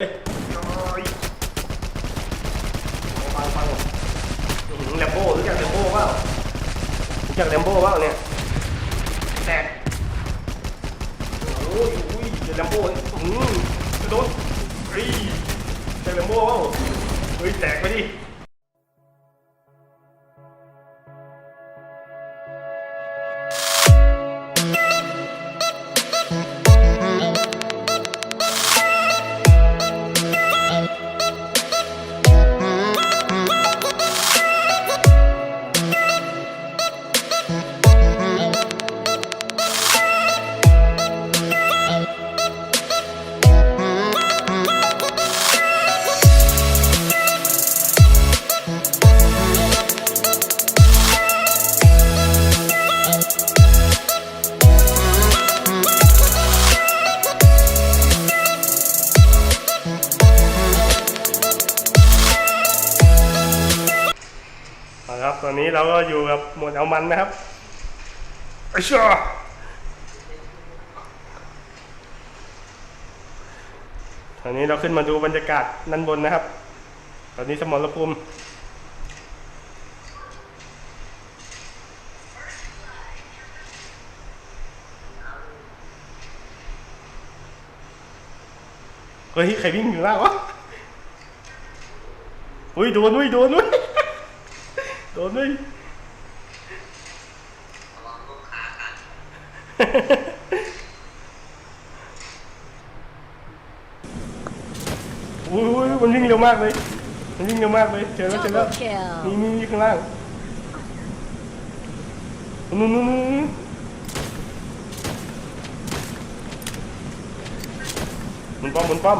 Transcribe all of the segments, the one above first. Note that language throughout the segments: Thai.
ฟังฟังแลมโบ้รู้จักแลมโบ้เปล่ารู้จักแลมโบ้เปล่าเนี่ยแตกโอ้ยอุ้ยเจอแลมโบ้อืมกระโดดเฮ้ยเจอแลมโบ้เปล่าเฮ้ยแตกไปดิ อนนี้เราก็อยู่กับหมวดเอามันนะครับไอ้ช่อตอนนี้เราขึ้นมาดูบรรยากาศด้านบนนะครับ ตอนนี้สมรภูมิเฮ้ยใครวิ่งอยู่ล่างวะอุ้ยโดนอุ้ยโดนอุ้ยโดนด้วยอุ้ย อุ้ยมันวิ่งเร็วมากเลย มันวิ่งเร็วมากเลย เจอแล้วเจอแล้ว Double kill. นี่นี่นี่ข้างล่างนู่นนู่นนู่นนู่นหมุนป้อมหมุนป้อม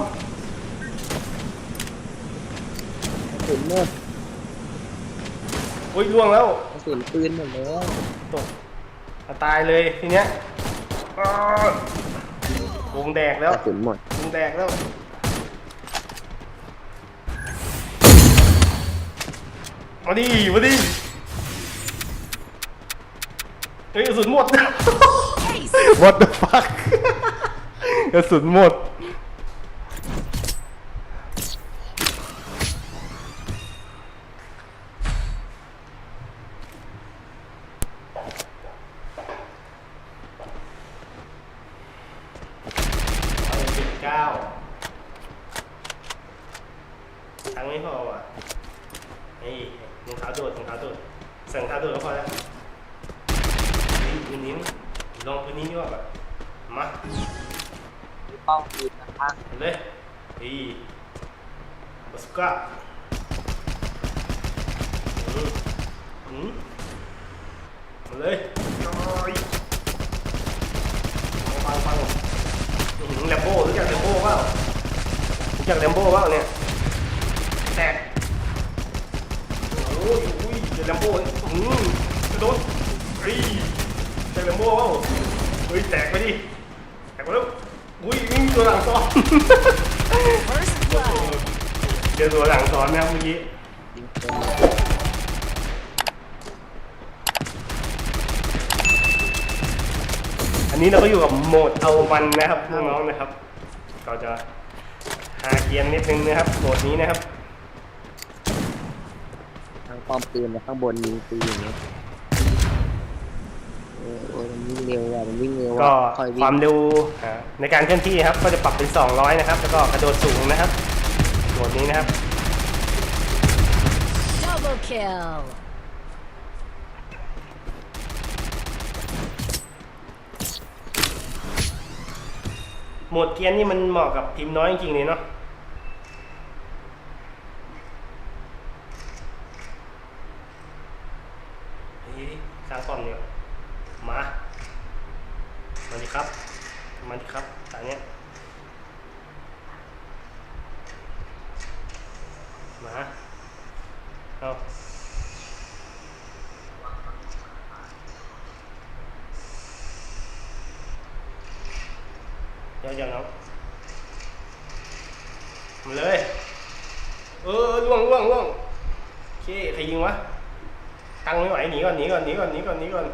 กระสุนหมดอุ้ยล่วงแล้วกระสุนปืนหมดแล้วตกอะตายเลยทีเนี้ย อ้าววงแดกแล้วกระสุนหมดวงแดกแล้วมาดิมาดิเฮ้ยกระสุนหมด What the fuck กระสุนหมด เอาสิบเก้าทั้งไม่พอว่ะนี่รองเท้าโดดรองเท้าโดดสั่งเท้าโดดก็พอแล้วนี่พื้นนี้ลองพื้นนี้ดีกว่าแบบมา มีเป้าปืนนะคะ เอาเลยดีบาสุก้าอืมอืม มาเลยโอ้ยฟังฟังอื้อหือแลมโบ้รู้จักแลมโบ้เปล่ารู้จักแลมโบ้เปล่าเนี่ยแตกโอ้ยอุ้ยเจอแลมโบ้อื้อหือกระโดดเฮ้ยเจอแลมโบ้เปล่าเฮ้ยแตกไปดิแตกไปแล้วอุ้ยวิ่งตัวหลังซ้อน First blood. เจอตัวหลังซ้อนนะครับเมื่อกี้ ยิงคน อั นนี้เราก็อยู่กับโหมดเอามันนะครับน้องๆนะครับ ก็จะหาเกียร์นิดนึงนะครับโหมดนี้นะครับทางป้อมปืนแล้วข้างบนยิงปืนอย่างเงี้ยเออโอ้ยมันวิ่งเร็วอะมันวิ่งเร็วก็อะคอยวิ่ควางมเร็วอ่าในการเคลื่อนที่ครับ ก็จะปรับเป็น 200 นะครับ แล้วก็กระโดดสูงนะครับโหมดนี้นะครับ Double kill. หมดเกียร์นี่มันเหมาะกับทีมน้อยจริงๆเลยเนาะเฮ้ยสร้างป้อมเนี่ยมา มาดิครับ มาดิครับตาเนี้ยมาเอา เดี๋ยวเดี๋ยวน้องมาเลย เออล่วงล่วงล่วงโอเคใครยิงวะ ตั้งไม่ไหวหนีก่อนหนีก่อนหนีก่อนหนีก่อนหนีก่อน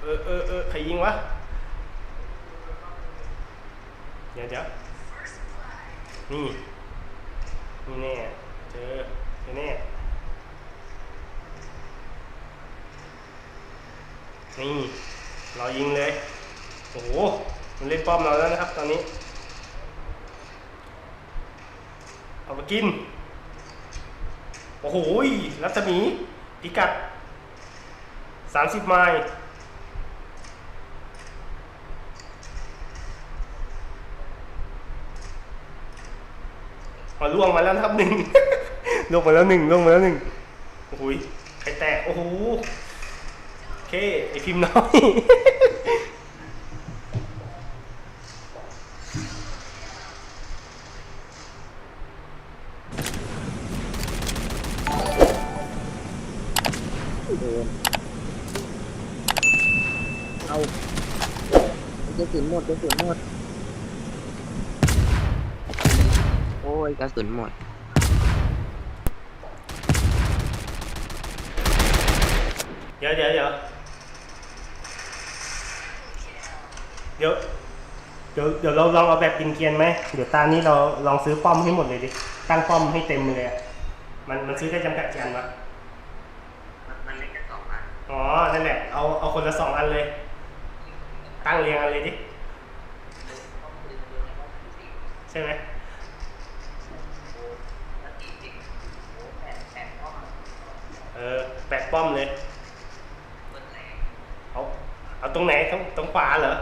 เออเออเออใครยิงวะ เดี๋ยวเดี๋ยวนี่ นี่แน่ เจอเจอแน่นี่ เรายิงเลย โอ้โห มันเล่นป้อมเราแล้วนะครับ ตอนนี้ เอามากิน โอ้โหรัศมีพิกัด 30 ไมล์อ๋อล่วงมาแล้วนะครับหนึ่งล่วงมาแล้วหนึ่งล่วงมาแล้วหนึ่งโอ้โหใครแตก โอ้โห โอเค ไอพิมพ์น้อย โดนเอากระสุนหม ดกระสุนหมด โอ้ยกระสุนหมด เดี๋ยวเดี๋ยวเดี๋ยวเดี๋ยวเดี๋ยวเดี๋ยวเราลองเอาแบบกินเกรียนไหมเดี๋ยวตานี้เราลองซื้อป้อมให้หมดเลยดิตั้งป้อมให้เต็มเลยอะมันมันซื้อได้จำกัดกี่อันวะมันเล็กกันสองอันอ๋อนั่นแหละเอาเอาคนละสองอันเลย ตั้งเรียงกันเลยดิ ใช่ไหมเออแปะป้อมเลย เอาเอาตรงไหนตรงตรงขวาเหรอ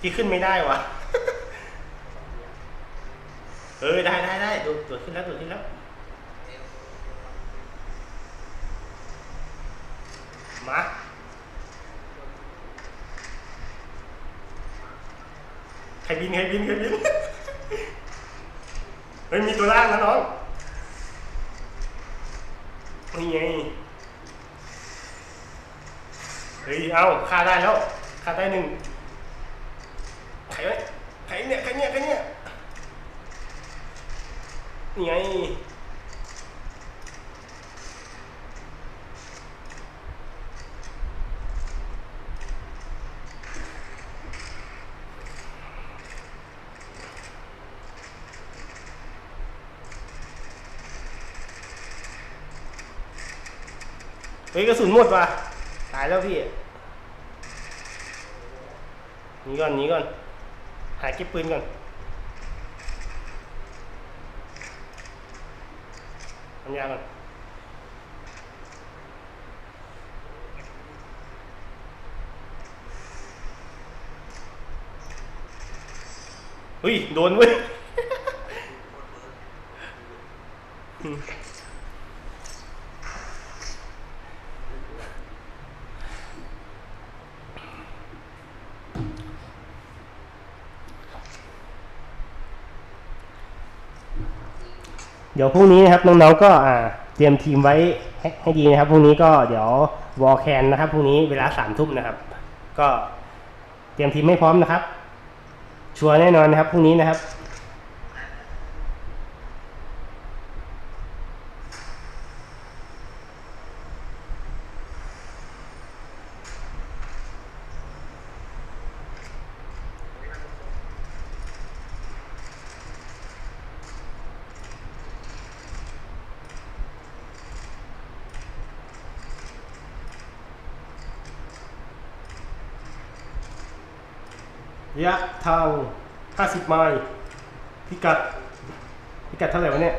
ที่ขึ้นไม่ได้วะ เออได้ได้ได้โดดโดดขึ้นแล้วโดดขึ้นแล้ว มา ใครบินใครบินใครบินเฮ้ยมีตัวล่างนะน้องนี่ไงเฮ้ยเอาฆ่าได้แล้วฆ่าได้หนึ่งใครไว้ใครเนี่ยใครเนี่ยใครเนี่ยนี่ไง เฮ้ยกระสุนหมดว่ะตายแล้วพี่หนีก่อนหนีก่อน หาเก็บปืนก่อน ทำยาก่อน เฮ้ย โดนเว้ย ดี๋ยวพรุ่งนี้นะครับน้องๆก็อ่าเตรียมทีมไว้ให้ใหดีนะครับพรุ่งนี้ก็เดี๋ยววอลแคนนะครับพรุ่งนี้เวลาสามทุ่มนะครับ ก็เตรียมทีมให้พร้อมนะครับ ชัวร์แน่นอนนะครับพรุ่งนี้นะครับ ระยะทาง 50 ไมล์พิกัดพิกัดเท่าไหร่วะเนี่ย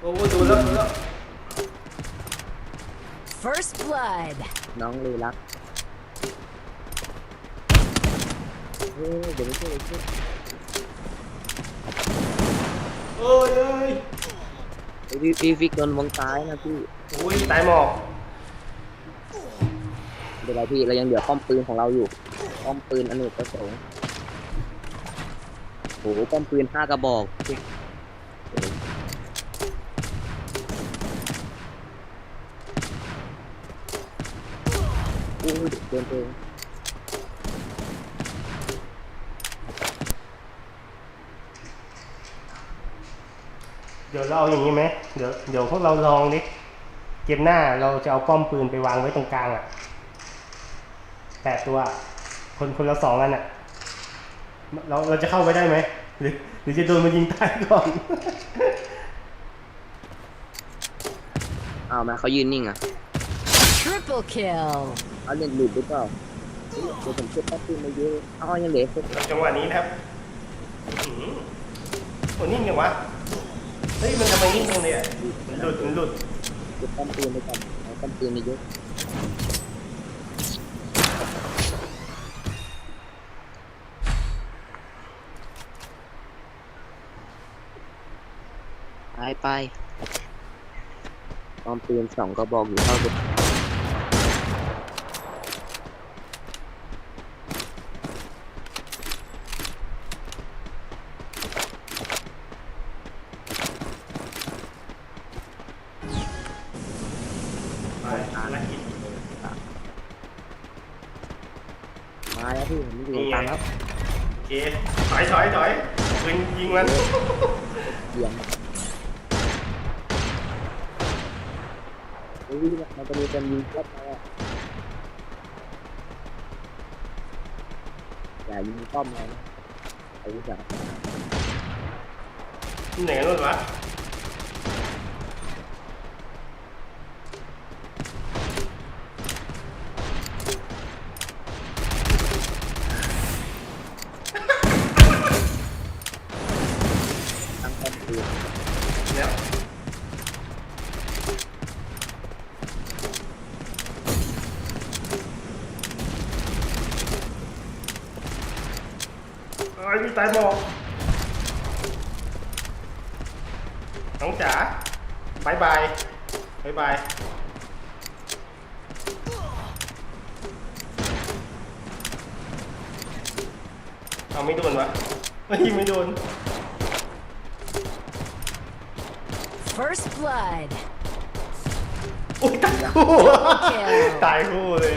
โอ้โหดูแล้วดูแล้ว First blood. น้องเลยรักเฮ้ยเดี๋ยวไม่ช่วยช่วยเอ้ยเอ้ยไอ้พี่พี่ฟิกโดนวงซ้ายนะพี่โอ้ยตายหมอกเดี๋ยวเราพี่เรายังเหลือป้อมปืนของเราอยู่ป้อมปืนอเนกประสงค์ โอ้โหป้อมปืนห้ากระบอกโอ้ยเดินเองเดี๋ยวเราเอาอย่างนี้ไหมเดี๋ยวเดี๋ยวพวกเราลองดิเกมหน้าเราจะเอาป้อมปืนไปวางไว้ตรงกลางอะแปดตัว คนคนละสองอันอะ เราเราจะเข้าไปได้ไหมหรือหรือจะโดนมันยิงตายก่อน เอามาเขายืนนิ่งอะ Triple kill. เอาเล่นหลุดหรือเปล่าเฮ้ยเดี๋ยวผมเก็บป้อมปืนมาเยอะเอายังเหลือเก็บจังหวะนี้นะครับอื้อหือโอ้นิ่งยังวะ เฮ้ย มันทำไมนิ่งตรงเนี้ยมันหลุดมันหลุดเก็บป้อมปืนไปก่อนเอาป้อมปืนมาเยอะ ไปไปป้อมปืนสองกระบอกอยู่เท่าเดิมไปภารกิจมาแล้วพี่ผมอยู่ตามแล้วโอเคถอยถอยถอยปืนยิงมันเยี่ ยมเฮ้ยมันจะมีคนยิงรถมาอะอย่ายิงป้อมเลยนะไอ้สัสไหนกันนู่นวะตั้งป้อมปืน เนี่ยเอ้ยมี ตายบอกน้องจ๋าบายบายบายบายเอาไม่โดนวะเฮ้ยไม่โดน First blood. โอ้ยตายคู่ kill ตายคู่เลย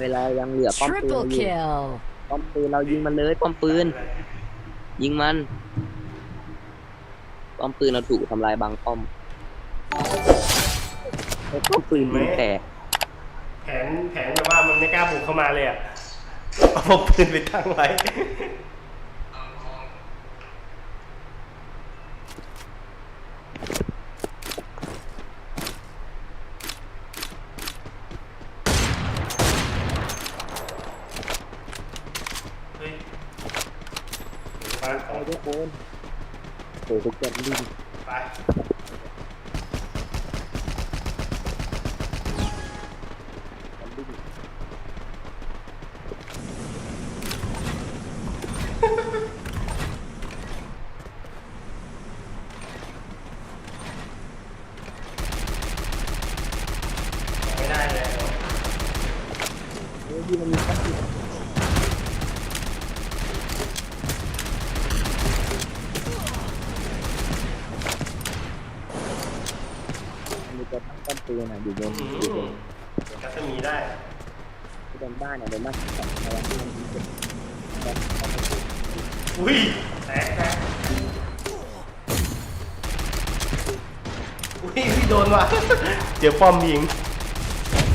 เวลายังเหลือป้อมปืน Triple อยู่ kill. ป้อมปืนเรายิงมันเลยป้อมปืน ยิงมัน ป้อมปืนเราถูกทำลายบางป้อมไอ้ป้อมปืนยิงแตกแผนแผนแบบว่ามันไม่กล้าบุกเข้ามาเลยอะเอาพกปืนไปตั้งไว้ เฮ้ยไป ไปทุกคนโอ้ทุกคนลิง ไป ลิง ไม่ได้เลย เฮ้ยที่มันมีป้อมปืนมันมีตัวตั้งป้อมปืนอะอยู่บน อื อยู่บ ม น กัสมีได้ ที่บนบ้านอะบนบ้านที่สองอะไรที่มันมีจุดป้อมปืน อุ้ยแตกแตกอุ้ยพี่โดนว่ะ เดี๋ยวป้อมยิง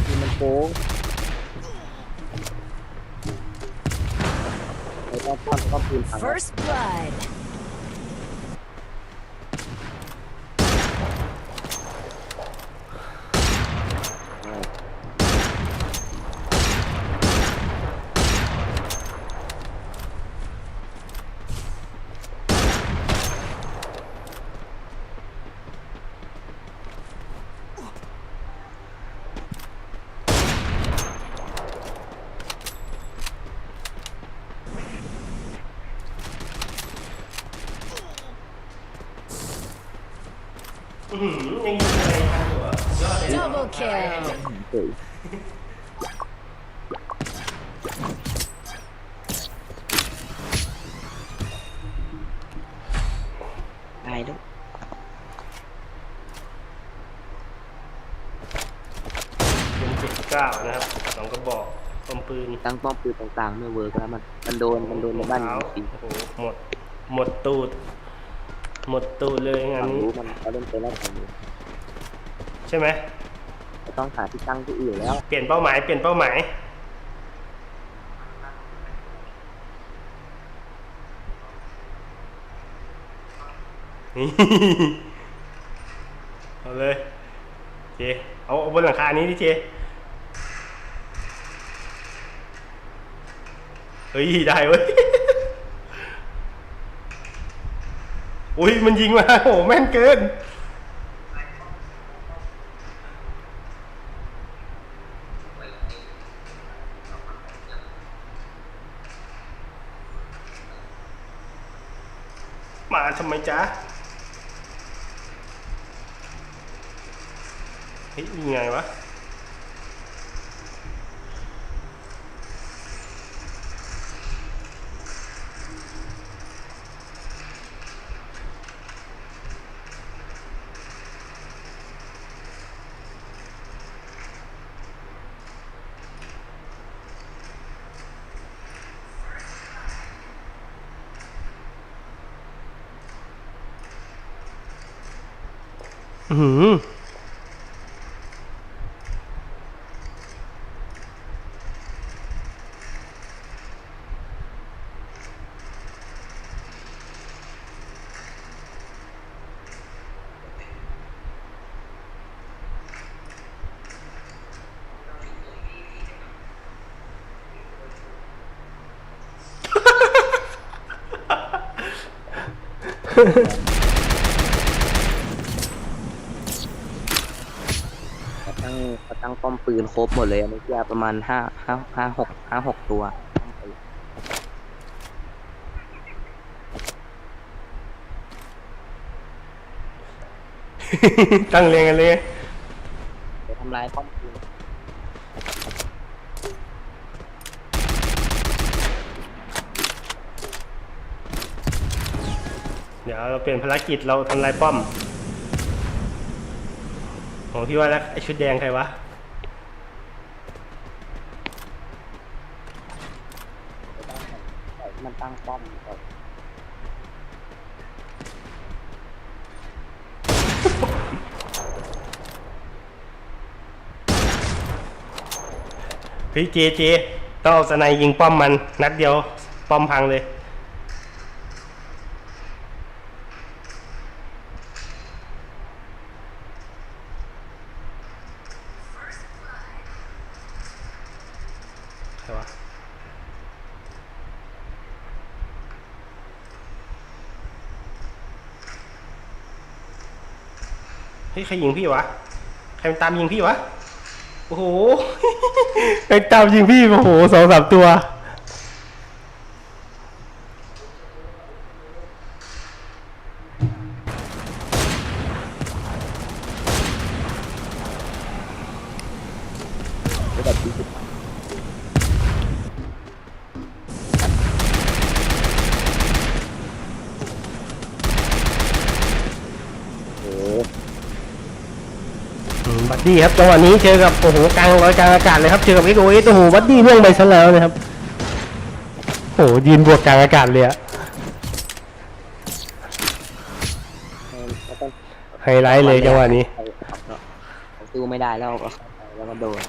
ที่มันโค้งไอ้ป้อมป้อมป้อมปืนพังแล้ว First blood. อื้อหือยังยิงอะไรทันอยู่อะยอดเลย Double kill. เฮ้ยตายแล้วเป็นสิบเก้านะครับสองกระบอกป้อมปืนตั้งป้อมปืนต่างๆไม่เวิร์กแล้วมันมันโดนมันโดนในบ้านเท้จริงโอ้โหหมด หมดตูด หมดตูดเลยๆงานฝั่งนี้รู้มันเขาเล่นไปแล้วฝั่งรู้ใช่ไหม ต้องหาที่ตั้งที่อื่นแล้ว เปลี่ยนเป้าหมาย เปลี่ยนเป้าหมาย นี่เอาเลยเจเอาเอาบนหลังคานี้ดิเจเฮ้ยได้เว้ยอุ้ยมันยิงมาโอ้แม่นเกินมาทำไมจ๊ะ เฮ้ ยังไงวะ อือ เขาตั้งเขาตั้งป้อมปืนครบหมดเลยเมื่อกี้ประมาณห้าห้าห้าหกห้าหกตัวป้อมปืนตั้งเรียงกันเลย ไปทำลายป้อมปืน เดี๋ยวเราเปลี่ยนภารกิจเราทำลายป้อมโอ้พี่ว่าแล้วไอชุดแดงใครวะไปตั้งปล่อยให้มันตั้งป้อมก่อนเฮ้ยเจเจต้องเอาสไนยิงป้อมมัน นัดเดียวป้อมพังเลย เฮ้ยใครยิงพี่วะ ใครมันตามยิงพี่วะ โอ้โหใครตามยิงพี่โอ้โหสองสามตัว ระดับที่สิบโอ้โห อืม บัดดี้ครับจังหวะนี้เจอกับโอ้โหกลางลอยกลางอากาศเลยครับเจอกับเอ็กโอเอสโอ้โหบัดดี้เรื่องไปซะแล้วนะครับโอ้โหยืนบวกกลางอากาศเลยอะไฮไลท์เลยจังหวะนี้ เขาสู้ไม่ได้แล้วก็เข้าไปแล้วก็โดน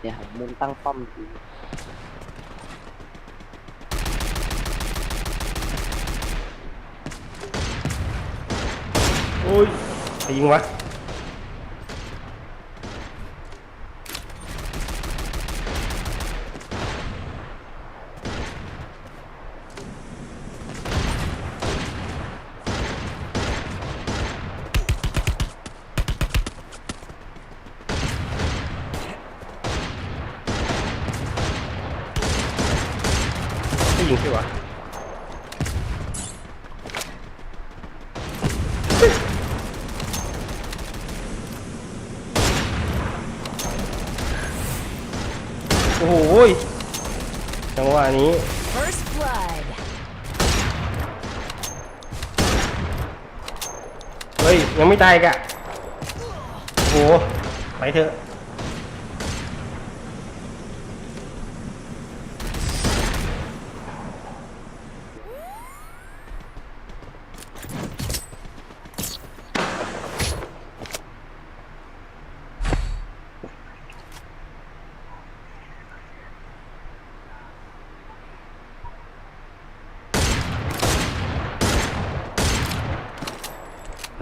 เดี๋ยวหามุม ตั้งป้อมดีโอ้ยใครยิงวะใครยิงพี่วะ โอ้โหจังหวะนี้ First blood. ฮ้ย ยังไม่ตายกะโอ้โหไปเถอะ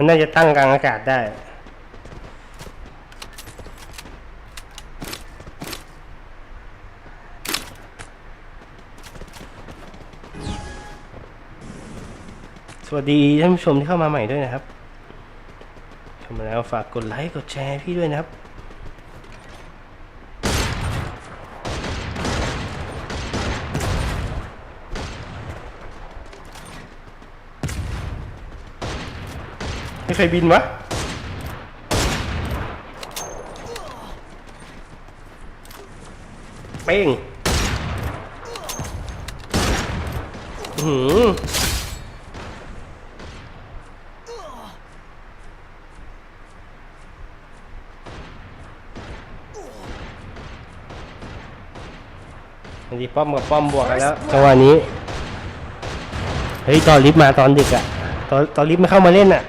น่าจะตั้งกลางอากาศได้ สวัสดีท่านผู้ชมที่เข้ามาใหม่ด้วยนะครับชมแล้วฝากกดไลค์กดแชร์พี่ด้วยนะครับ ไม่เคยบินวะเป้งอื้อหืออันนี้ป้อมกับป้อมบวกกันแล้วจังหวะนี้ เฮ้ย ตอนลิฟต์มาตอนดึกอะตอนตอนลิฟต์มาเข้ามาเล่นอะ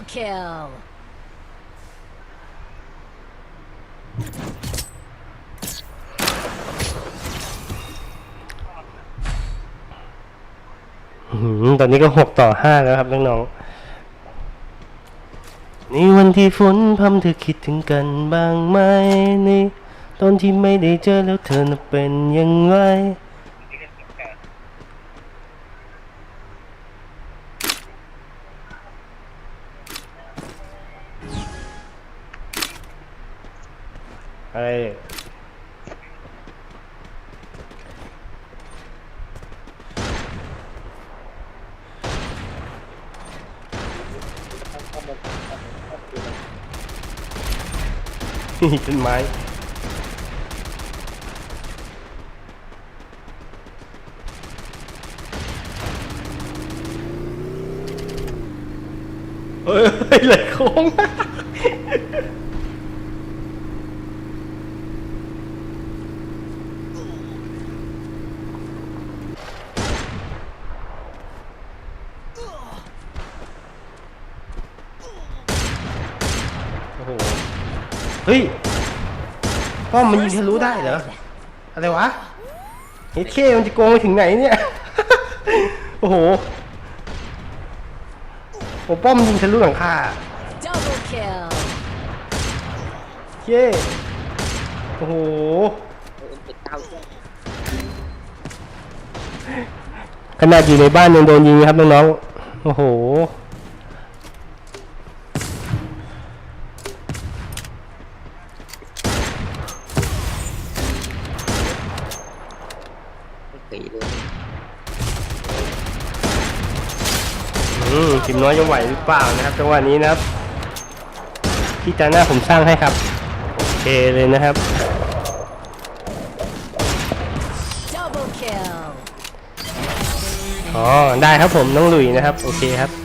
Double kill. ตอนนี้ก็หกต่อห้าแล้วครับน้องๆนี่วันที่ฝนพำเธอคิดถึงกันบ้างไหมในตอนที่ไม่ได้เจอแล้วเธอน่ะเป็นยังไง นี่ต้นไม้เฮ้ยไหลโค้ง โอ้โห เฮ้ย ป้อมมันยิงทะลุได้เหรอ อะไรวะเฮ้ยเคมันจะโกงไปถึงไหนเนี่ย โอ้โหโอ้ป้อมยิงทะลุหลังคา Double kill. เย้โอ้โหขนาดอยู่ในบ้านยังโดนยิงครับน้องๆ โอ้โห ไม่เคยเลย อื มทีมน้อยจะไหวหรือเปล่านะครับจังหวะนี้นะครับที่จาหน้าผมสร้างให้ครับโอเคเลยนะครับ Double kill. อ๋อได้ครับผมน้องหลุยนะครับ โอเคครับ